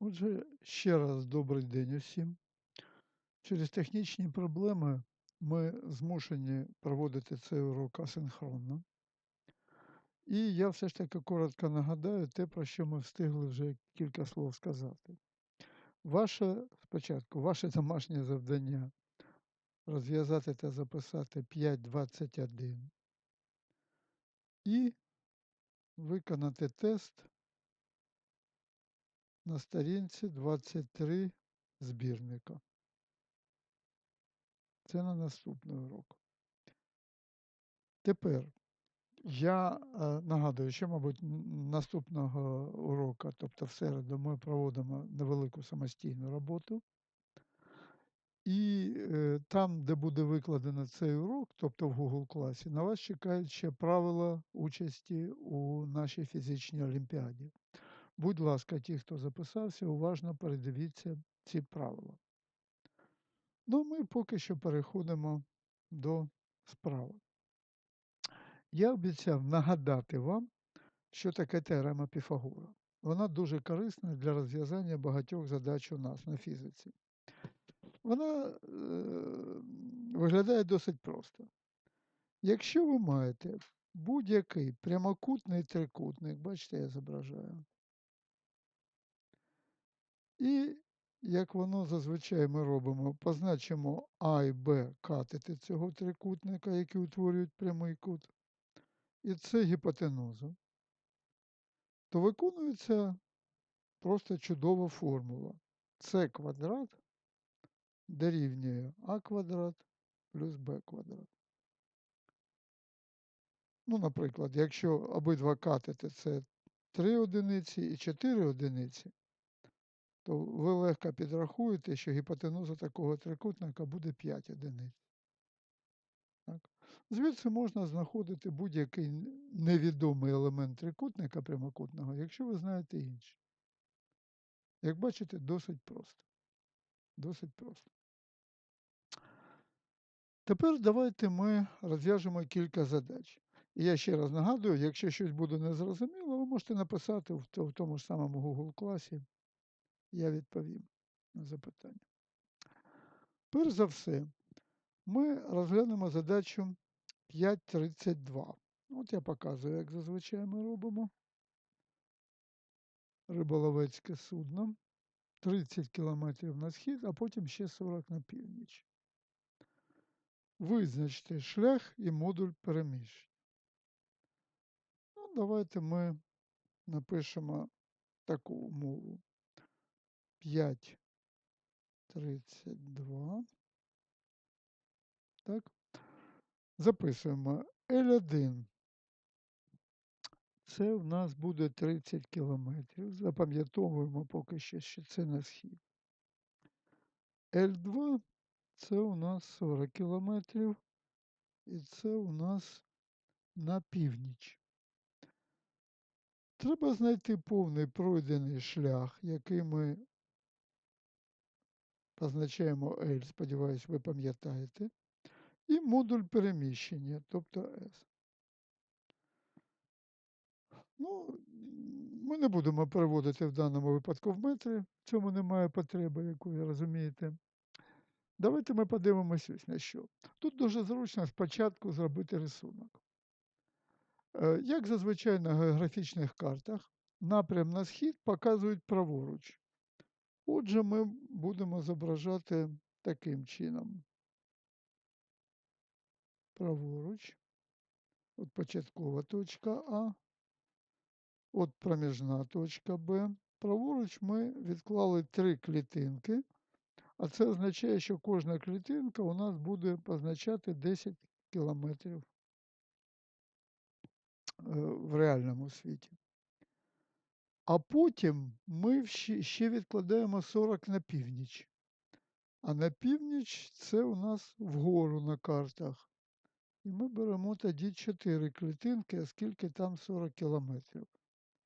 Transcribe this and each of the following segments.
Отже, ще раз добрий день усім. Через технічні проблеми ми змушені проводити цей урок асинхронно. І я все ж таки коротко нагадаю те, про що ми встигли вже кілька слов сказати. Ваше спочатку, ваше домашнє завдання розв'язати та записати 5.21 і виконати тест на сторінці 23 збірника. Це на наступний урок. Тепер я е, нагадую, що, мабуть, наступного уроку, тобто в середу, ми проводимо невелику самостійну роботу. І е, там, де буде викладено цей урок, тобто в Google класі, на вас чекають ще правила участі у нашій фізичній олімпіаді. Будь ласка, ті, хто записався, уважно передивіться ці правила. Ну, ми поки що переходимо до справи. Я обіцяв нагадати вам, що таке теорема Піфагора. Вона дуже корисна для розв'язання багатьох задач у нас на фізиці. Вона е, виглядає досить просто. Якщо ви маєте будь-який прямокутний трикутник, бачите, я зображаю, і як воно зазвичай ми робимо, позначимо А і Б катети цього трикутника, які утворюють прямий кут, і це гіпотенуза, то виконується просто чудова формула. С квадрат дорівнює А квадрат плюс Б квадрат. Ну, наприклад, якщо обидва катети це 3 одиниці і 4 одиниці, то ви легко підрахуєте, що гіпотенуза такого трикутника буде 5 одиниць. Так. Звідси можна знаходити будь-який невідомий елемент трикутника прямокутного, якщо ви знаєте інший. Як бачите, досить просто. Досить просто. Тепер давайте ми розв'яжемо кілька задач. І я ще раз нагадую, якщо щось буде незрозуміло, ви можете написати в тому ж самому Google класі. Я відповім на запитання. Перш за все, ми розглянемо задачу 5.32. От я показую, як зазвичай ми робимо. Риболовецьке судно. 30 кілометрів на схід, а потім ще 40 на північ. Визначте шлях і модуль переміщення. Ну, давайте ми напишемо таку умову. 5.32. Так. Записуємо L1. Це в нас буде 30 кілометрів. Запам'ятовуємо поки що, що це на схід. L2 це у нас 40 кілометрів. І це у нас на північ. Треба знайти повний пройдений шлях, який ми позначаємо L, сподіваюсь, ви пам'ятаєте, і модуль переміщення, тобто S. Ну, ми не будемо переводити в даному випадку в метри, в цьому немає потреби, яку ви розумієте. Давайте ми подивимось ось на що. Тут дуже зручно спочатку зробити рисунок. Е, Як зазвичай на географічних картах, напрям на схід показують праворуч. Отже, ми будемо зображати таким чином. Праворуч. От початкова точка А. От проміжна точка Б. Праворуч ми відклали три клітинки, а це означає, що кожна клітинка у нас буде позначати 10 кілометрів е, в реальному світі. А потім ми ще відкладаємо 40 на північ. А на північ це у нас вгору на картах. І ми беремо тоді 4 клітинки, оскільки там 40 кілометрів.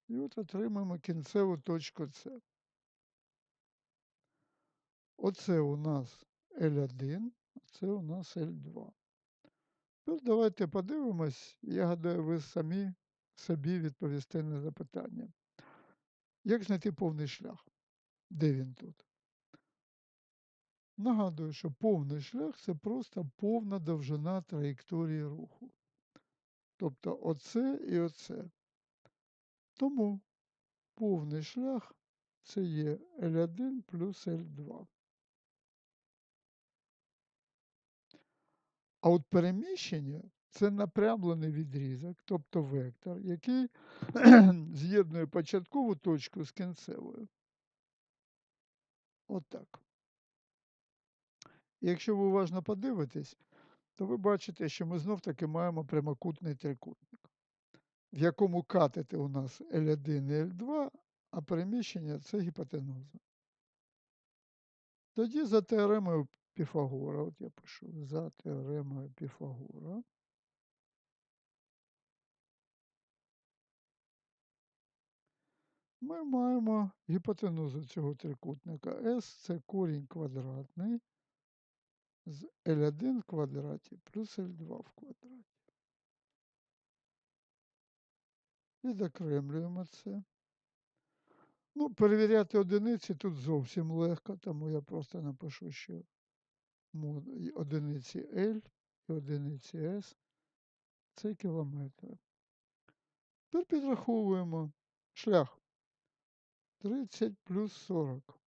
І от отримаємо кінцеву точку С. Оце у нас L1, а це у нас L2. Тепер давайте подивимось, я гадаю, ви самі собі відповісте на запитання. Як знайти повний шлях? Де він тут? Нагадую, що повний шлях це просто повна довжина траєкторії руху. Тобто оце і оце. Тому повний шлях це є L1 плюс L2. А от переміщення це напрямлений відрізок, тобто вектор, який з'єднує початкову точку з кінцевою. Отак. І якщо ви уважно подивитесь, то ви бачите, що ми знов-таки маємо прямокутний трикутник, в якому катети у нас L1 і L2, а переміщення це гіпотенуза. Тоді за теоремою Піфагора, от я пишу за теоремою Піфагора, ми маємо гіпотенузу цього трикутника. S це корінь квадратний з L1 в квадраті плюс L2 в квадраті. Відокремлюємо це. Ну, перевіряти одиниці тут зовсім легко, тому я просто напишу, що одиниці L і одиниці S це кілометри. Тепер підраховуємо шлях 30 плюс 40.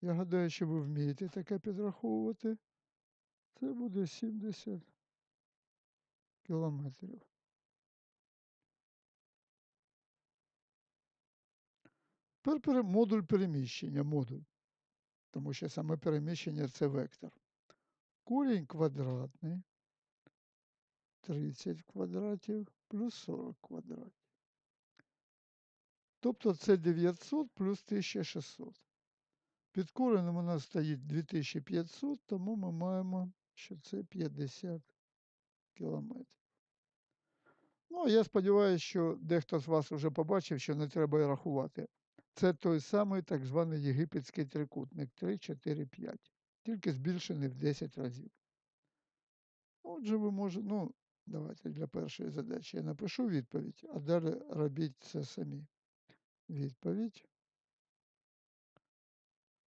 Я гадаю, що ви вмієте таке підраховувати. Це буде 70 кілометрів. Тепер модуль переміщення, модуль. Тому що саме переміщення це вектор. Корінь квадратний 30 квадратів плюс 40 квадратів. Тобто це 900 плюс 1600. Під коренем у нас стоїть 2500, тому ми маємо, що це 50 кілометрів. Ну, я сподіваюся, що дехто з вас вже побачив, що не треба і рахувати. Це той самий так званий єгипетський трикутник 3, 4, 5, тільки збільшений в 10 разів. Отже, ви можете, ну, давайте для першої задачі я напишу відповідь, а далі робіть це самі. Відповідь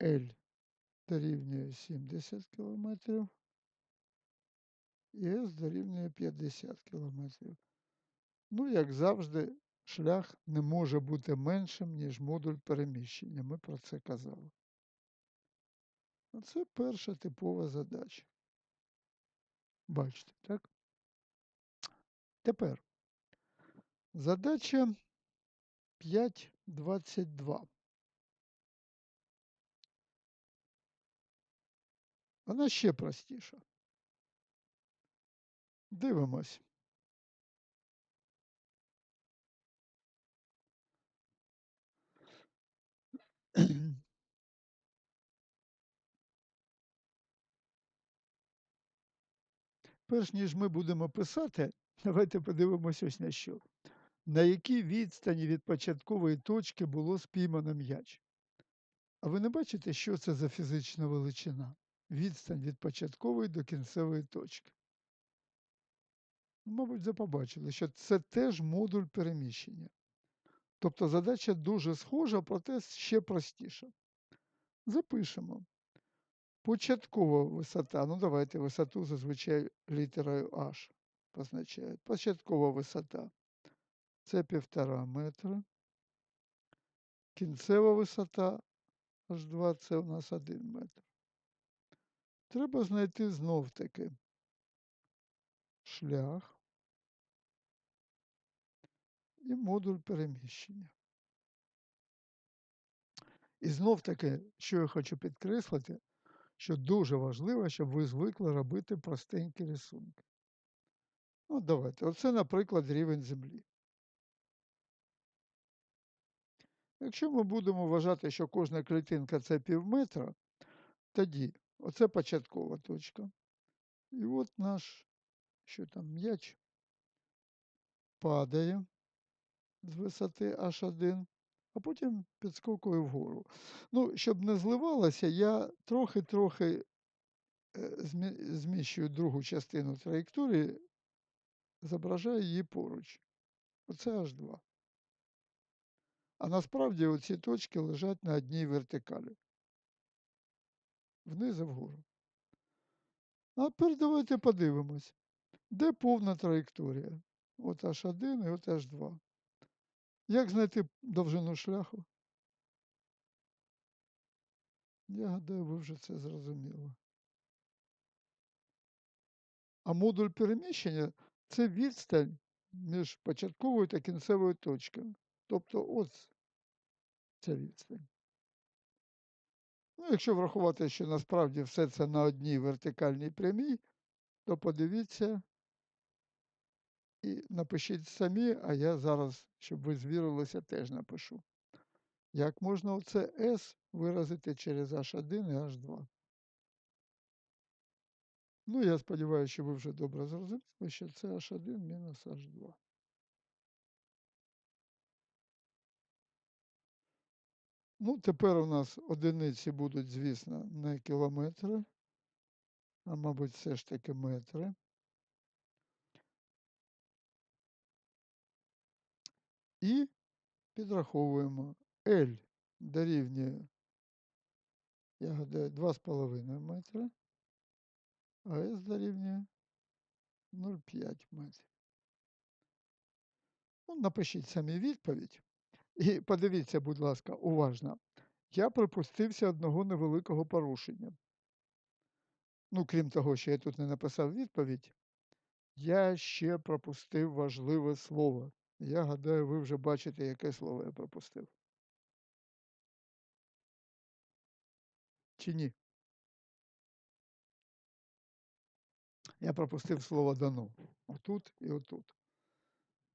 L дорівнює 70 км і S дорівнює 50 км. Ну, як завжди, шлях не може бути меншим, ніж модуль переміщення. Ми про це казали. Оце перша типова задача. Бачите, так? Тепер задача 5.22. Вона ще простіша. Дивимось. Перш ніж ми будемо писати, давайте подивимося ось на що. На якій відстані від початкової точки було спіймано м'яч? А ви не бачите, що це за фізична величина? Відстань від початкової до кінцевої точки. Мабуть, вже побачили, що це теж модуль переміщення. Тобто задача дуже схожа, проте ще простіша. Запишемо. Початкова висота. Ну, давайте висоту зазвичай літерою H позначають. Початкова висота це півтора метра. Кінцева висота H2 це у нас 1 метр. Треба знайти знов таки шлях і модуль переміщення. І знов таки, що я хочу підкреслити, що дуже важливо, щоб ви звикли робити простенькі рисунки. Ну, давайте. Оце, наприклад, рівень землі. Якщо ми будемо вважати, що кожна клітинка це пів метра, тоді оце початкова точка. І от наш, що там, м'яч падає з висоти H1, а потім підскокує вгору. Ну, щоб не зливалося, я трохи-трохи е, зміщую другу частину траєкторії, зображаю її поруч. Оце H2. А насправді оці точки лежать на одній вертикалі. Вниз і вгору. А тепер давайте подивимось, де повна траєкторія. От H1 і от H2. Як знайти довжину шляху? Я гадаю, ви вже це зрозуміли. А модуль переміщення це відстань між початковою та кінцевою точками. Тобто ось ця відстань. Ну, якщо врахувати, що насправді все це на одній вертикальній прямій, то подивіться і напишіть самі, а я зараз, щоб ви звірилися, теж напишу. Як можна оце S виразити через H1 і H2? Ну, я сподіваюся, що ви вже добре зрозуміли, що це H1 мінус H2. Ну, тепер у нас одиниці будуть, звісно, не кілометри, а, мабуть, все ж таки метри. І підраховуємо L дорівнює, я гадаю, 2,5 метри, а S дорівнює 0,5 метрів. Ну, напишіть самі відповідь. І подивіться, будь ласка, уважно. Я припустився одного невеликого порушення. Ну, крім того, що я тут не написав відповідь, я ще пропустив важливе слово. Я гадаю, ви вже бачите, яке слово я пропустив. Чи ні? Я пропустив слово дано. Отут і отут.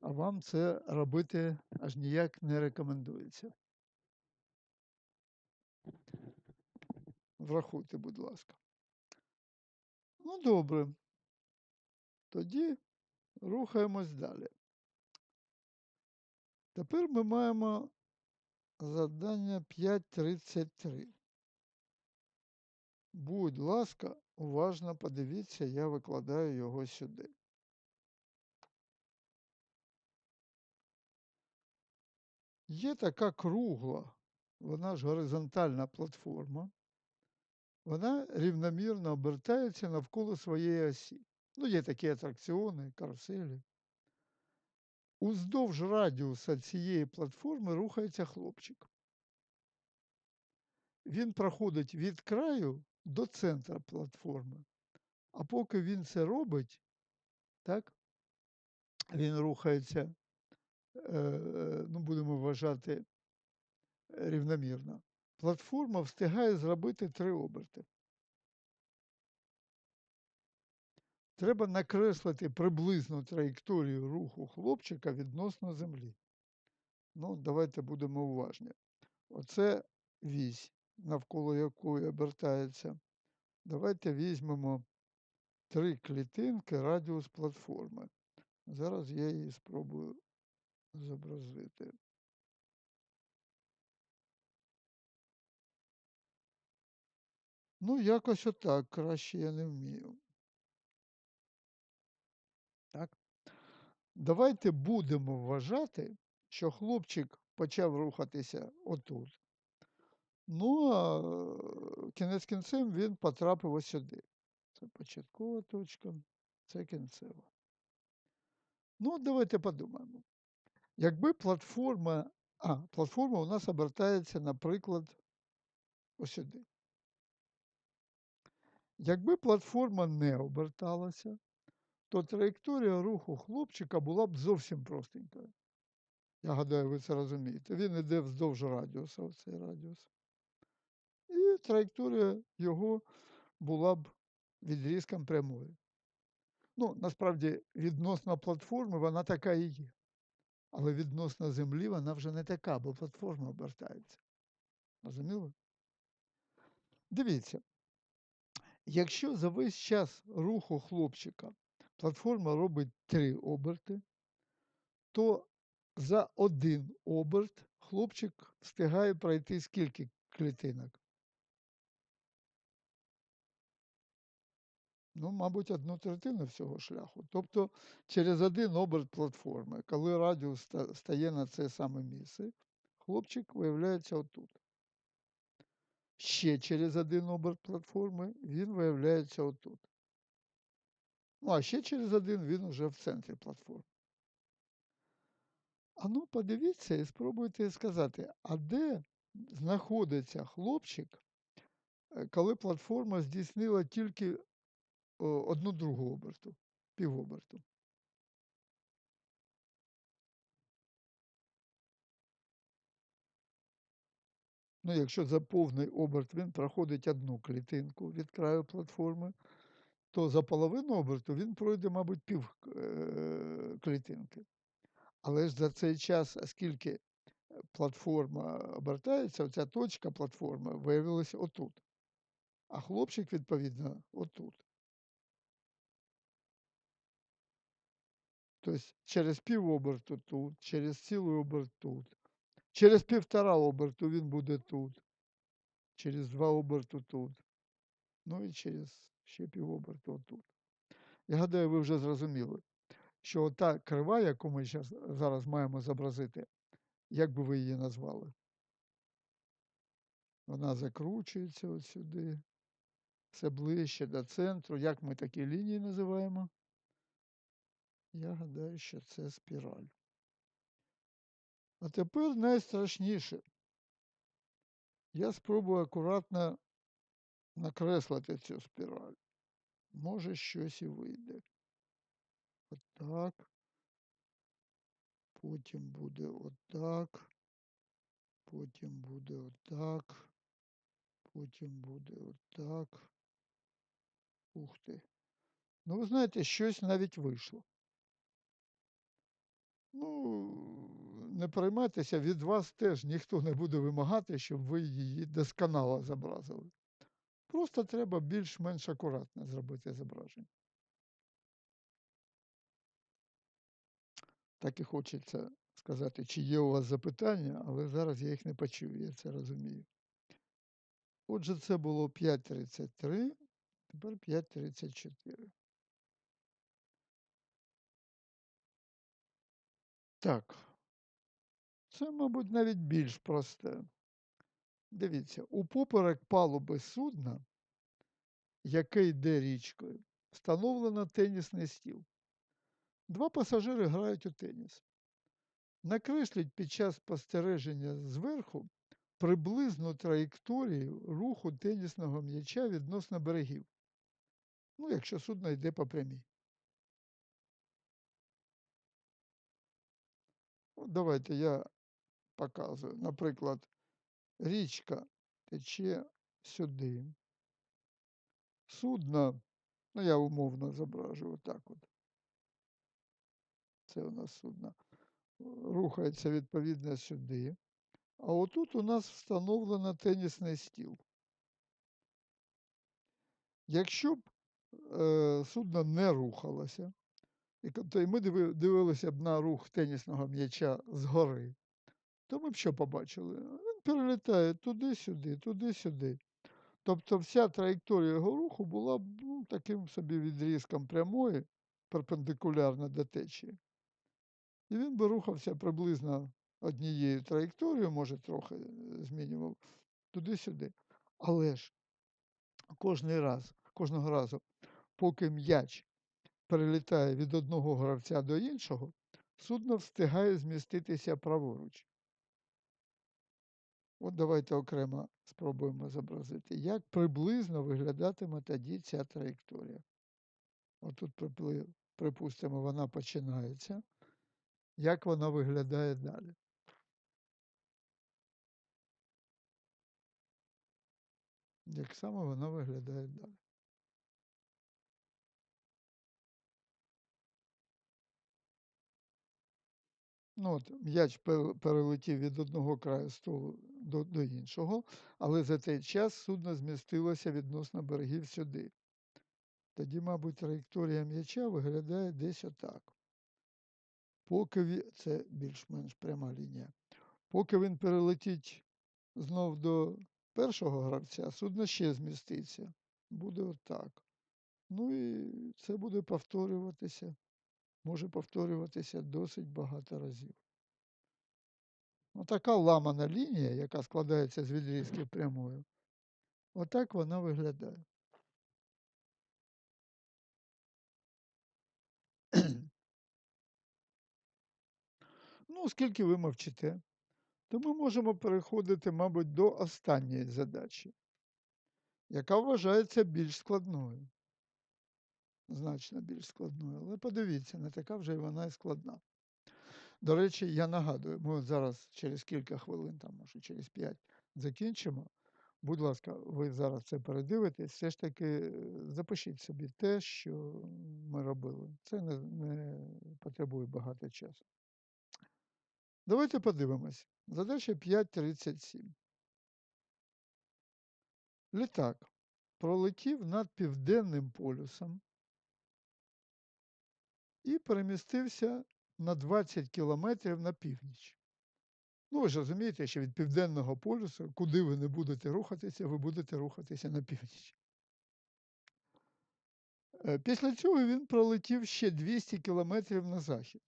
А вам це робити аж ніяк не рекомендується. Врахуйте, будь ласка. Ну, добре. Тоді рухаємось далі. Тепер ми маємо завдання 5.33. Будь ласка, уважно подивіться, я викладаю його сюди. Є така кругла, вона ж горизонтальна платформа, вона рівномірно обертається навколо своєї осі. Ну, є такі атракціони, каруселі. Уздовж радіуса цієї платформи рухається хлопчик. Він проходить від краю до центра платформи. А поки він це робить, так, він рухається, ну, будемо вважати, рівномірно. Платформа встигає зробити три оберти. Треба накреслити приблизну траєкторію руху хлопчика відносно землі. Ну, давайте будемо уважні. Оце вісь, навколо якої обертається. Давайте візьмемо три клітинки радіус платформи. Зараз я її спробую зобразити. Ну, якось отак, краще я не вмію. Так? Давайте будемо вважати, що хлопчик почав рухатися отут. Ну, а кінець кінцем він потрапив ось сюди. Це початкова точка, це кінцева. Ну, давайте подумаємо. Якби платформа, а, платформа у нас обертається, наприклад, ось сюди. Якби платформа не оберталася, то траєкторія руху хлопчика була б зовсім простенькою. Я гадаю, ви це розумієте. Він йде вздовж радіуса, оцей радіус. І траєкторія його була б відрізком прямої. Ну, насправді, відносно платформи вона така і є. Але відносно землі вона вже не така, бо платформа обертається. Розуміло? Дивіться, якщо за весь час руху хлопчика платформа робить три оберти, то за один оберт хлопчик встигає пройти скільки клітинок? Ну, мабуть, одну третину всього шляху. Тобто через один оберт платформи, коли радіус стає на це саме місце, хлопчик виявляється отут. Ще через один оберт платформи він виявляється отут. Ну, а ще через один він уже в центрі платформи. А ну подивіться і спробуйте сказати, а де знаходиться хлопчик, е, коли платформа здійснила тільки одну другу оберту, півоберту. Ну, якщо за повний оберт він проходить одну клітинку від краю платформи, то за половину оберту він пройде, мабуть, пів е, клітинки. Але ж за цей час, оскільки платформа обертається, оця точка платформи виявилася отут. А хлопчик, відповідно, отут. Тобто через пів оберту тут, через цілий оберт тут. Через півтора оберту він буде тут. Через два оберту тут. Ну і через ще пів оберту отут. Я гадаю, ви вже зрозуміли, що та крива, яку ми зараз маємо зобразити, як би ви її назвали? Вона закручується от сюди, все ближче до центру. Як ми такі лінії називаємо? Я гадаю, що це спіраль. А тепер найстрашніше. Я спробую акуратно накреслити цю спіраль. Може, щось і вийде. Отак. Потім буде отак. Потім буде отак. Потім буде отак. Ух ти. Ну, ви знаєте, щось навіть вийшло. Ну, не переймайтеся, від вас теж ніхто не буде вимагати, щоб ви її досконало зобразили. Просто треба більш-менш акуратно зробити зображення. Так і хочеться сказати, чи є у вас запитання, але зараз я їх не почую, я це розумію. Отже, це було 5.33, тепер 5.34. Так. Це, мабуть, навіть більш просте. Дивіться, у поперек палуби судна, яке йде річкою, встановлено тенісний стіл. Два пасажири грають у теніс. Накресліть під час спостереження зверху приблизну траєкторію руху тенісного м'яча відносно берегів. Ну, якщо судно йде по прямій. Ну, давайте я показую. Наприклад, річка тече сюди. Судно, ну я умовно зображу отак от. Це у нас судно. Рухається відповідно сюди. А отут у нас встановлено тенісний стіл. Якщо б е, судно не рухалося, то й ми дивилися б на рух тенісного м'яча згори, то ми б що побачили? Він перелітає туди-сюди, туди-сюди. Тобто вся траєкторія його руху була б ну, таким собі відрізком прямої, перпендикулярно до течії. І він би рухався приблизно однією траєкторією, може, трохи змінював туди-сюди. Але ж кожний раз, кожного разу, поки м'яч перелітає від одного гравця до іншого, судно встигає зміститися праворуч. От давайте окремо спробуємо зобразити, як приблизно виглядатиме тоді ця траєкторія. Отут, припустимо, вона починається. Як вона виглядає далі? Як саме вона виглядає далі? Ну, от М'яч перелетів від одного краю столу до, до іншого, але за цей час судно змістилося відносно берегів сюди. Тоді, мабуть, траєкторія м'яча виглядає десь отак. Поки це більш-менш пряма лінія. Поки він перелетить знов до першого гравця, судно ще зміститься. Буде отак. Ну і це буде повторюватися може повторюватися досить багато разів. Отака ламана лінія, яка складається з відрізків прямою, отак вона виглядає. Ну, оскільки ви мовчите, то ми можемо переходити, мабуть, до останньої задачі, яка вважається більш складною. Значно більш складною. Але подивіться, не така вже й вона і складна. До речі, я нагадую, ми от зараз через кілька хвилин, там, може, через 5 закінчимо. Будь ласка, ви зараз це передивитесь, все ж таки запишіть собі те, що ми робили. Це не, не потребує багато часу. Давайте подивимось. Задача 5.37. Літак пролетів над Південним полюсом і перемістився на 20 кілометрів на північ. Ну, ви ж розумієте, що від Південного полюсу, куди ви не будете рухатися, ви будете рухатися на північ. Е, Після цього він пролетів ще 200 кілометрів на захід.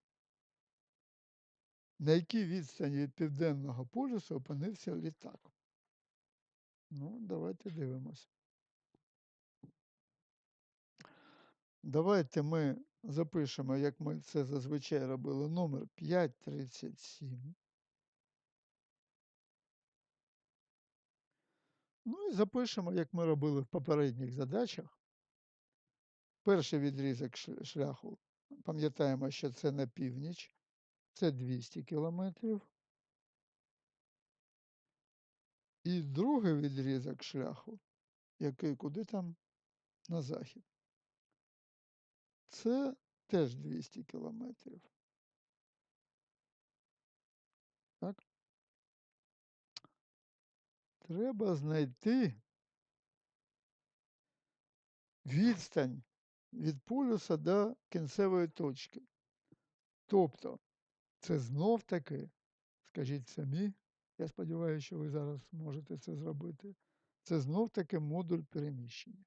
На якій відстані від Південного полюсу опинився літак? Ну, давайте дивимося. Давайте ми запишемо, як ми це зазвичай робили, номер 537. Ну і запишемо, як ми робили в попередніх задачах. Перший відрізок шляху. Пам'ятаємо, що це на північ, це 200 кілометрів. І другий відрізок шляху, який куди там на захід. Це теж 200 кілометрів. Так? Треба знайти відстань від полюса до кінцевої точки. Тобто, це знов таки, скажіть самі, я сподіваюся, що ви зараз можете це зробити. Це знов таки модуль переміщення.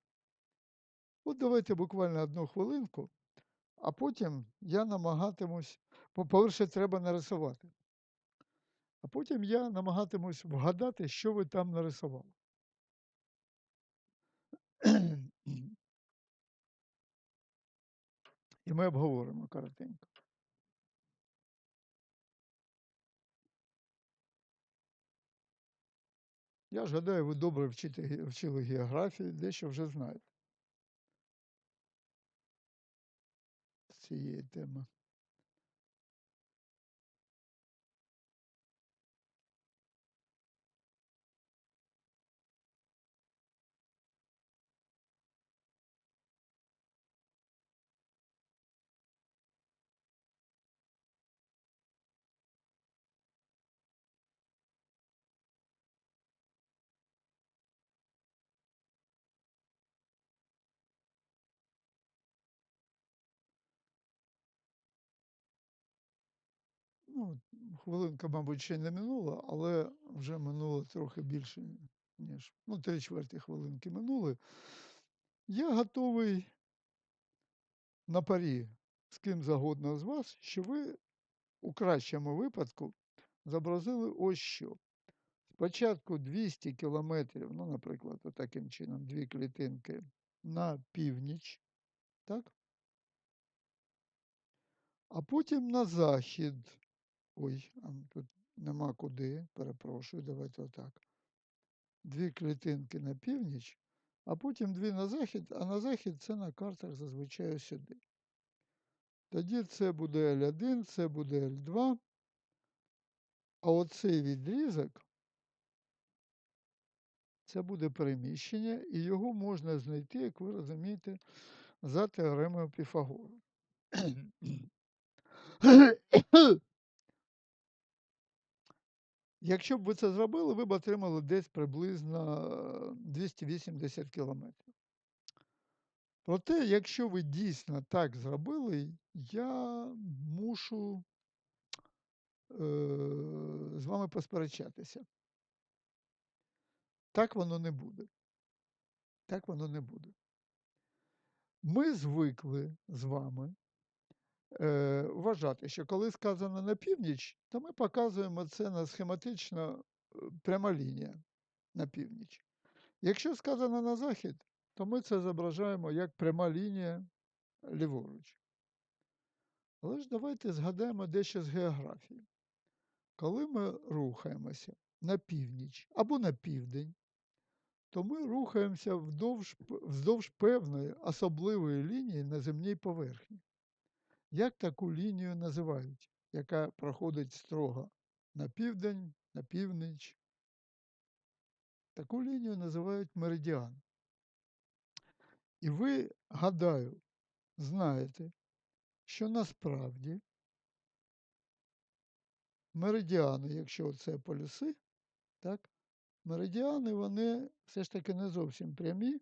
От давайте буквально одну хвилинку, а потім я намагатимусь, по- по-перше, треба нарисувати. А потім я намагатимусь вгадати, що ви там нарисували. І ми обговоримо коротенько. Я ж гадаю, ви добре вчите, вчили географію, дещо вже знаєте з цієї Ну, хвилинка, мабуть, ще не минула, але вже минуло трохи більше, ніж ну, три чверті хвилинки минули. Я готовий на парі з ким загодно з вас, що ви у кращому випадку зобразили ось що. Спочатку 200 кілометрів, ну, наприклад, таким чином, дві клітинки на північ, так? А потім на захід. Ой, тут нема куди, перепрошую, давайте отак. Дві клітинки на північ, а потім дві на захід, а на захід це на картах зазвичай сюди. Тоді це буде L1, це буде L2. А оцей відрізок це буде переміщення, і його можна знайти, як ви розумієте, за теоремою Піфагора. Якщо б ви це зробили, ви б отримали десь приблизно е, 280 кілометрів. Проте, якщо ви дійсно так зробили, я мушу е, з вами посперечатися. Так воно не буде. Так воно не буде. Ми звикли з вами е, вважати, що коли сказано на північ, то ми показуємо це на схематично е, пряма лінія на північ. Якщо сказано на захід, то ми це зображаємо як пряма лінія ліворуч. Але ж давайте згадаємо дещо з географії. Коли ми рухаємося на північ або на південь, то ми рухаємося вдовж, вздовж певної особливої лінії на земній поверхні. Як таку лінію називають, яка проходить строго на південь, на північ? Таку лінію називають меридіан. І ви, гадаю, знаєте, що насправді меридіани, якщо це полюси, так, меридіани, вони все ж таки не зовсім прямі,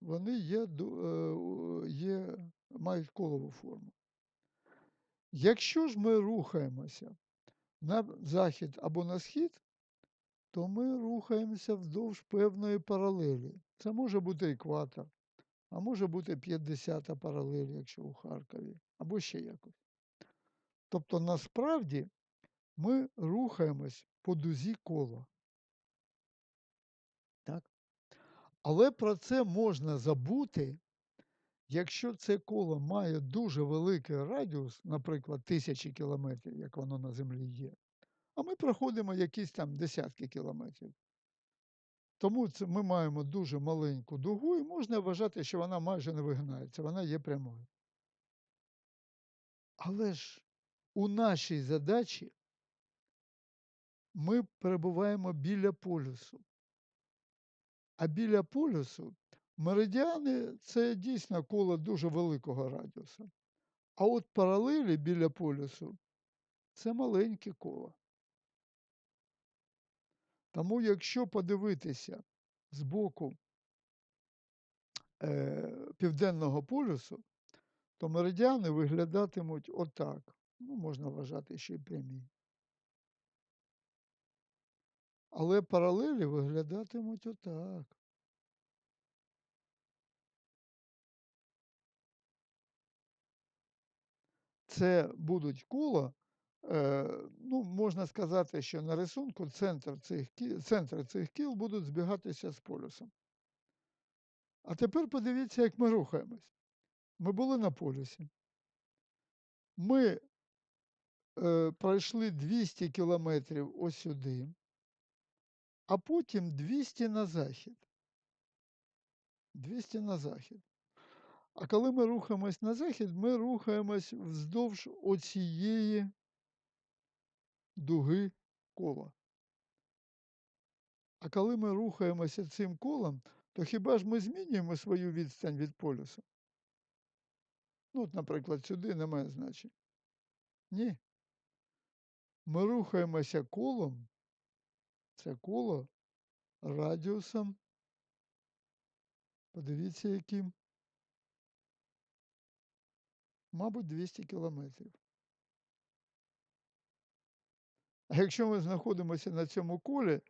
вони є, е, є, мають колову форму. Якщо ж ми рухаємося на захід або на схід, то ми рухаємося вздовж певної паралелі. Це може бути екватор, а може бути 50-та паралель, якщо у Харкові, або ще якось. Тобто, насправді ми рухаємось по дузі кола. Так? Але про це можна забути, якщо це коло має дуже великий радіус, наприклад, тисячі кілометрів, як воно на землі є, а ми проходимо якісь там десятки кілометрів. Тому це ми маємо дуже маленьку дугу, і можна вважати, що вона майже не вигинається, вона є прямою. Але ж у нашій задачі ми перебуваємо біля полюсу. А біля полюсу меридіани це дійсно коло дуже великого радіуса. А от паралелі біля полюсу це маленьке коло. Тому, якщо подивитися з боку е, Південного полюсу, то меридіани виглядатимуть отак. Ну, можна вважати, що й прямі. Але паралелі виглядатимуть отак. Це будуть кола, е, ну, можна сказати, що на рисунку центр цих, центри цих кіл будуть збігатися з полюсом. А тепер подивіться, як ми рухаємось. Ми були на полюсі. Ми е, пройшли 200 кілометрів ось сюди, а потім 200 на захід. 200 на захід. А коли ми рухаємось на захід, ми рухаємось вздовж оцієї дуги кола. А коли ми рухаємося цим колом, то хіба ж ми змінюємо свою відстань від полюсу? Ну, от, наприклад, сюди немає значення. Ні. Ми рухаємося колом, це коло радіусом. Подивіться, яким. Мабуть, 200 кілометрів. А якщо ми знаходимося на цьому колі,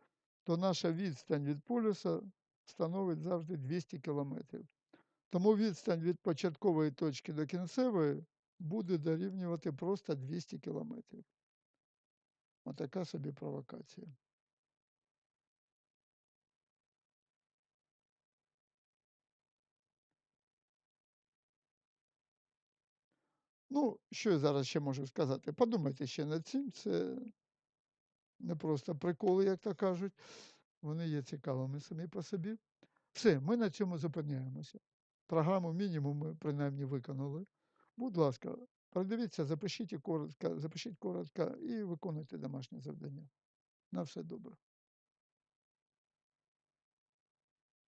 то наша відстань від полюса становить завжди 200 кілометрів. Тому відстань від початкової точки до кінцевої буде дорівнювати просто 200 кілометрів. Отака собі провокація. Ну, що я зараз ще можу сказати? Подумайте ще над цим. Це не просто приколи, як то кажуть. Вони є цікавими самі по собі. Все, ми на цьому зупиняємося. Програму мінімум ми принаймні виконали. Будь ласка, продивіться, запишіть коротко, запишіть коротко і виконуйте домашнє завдання. На все добре.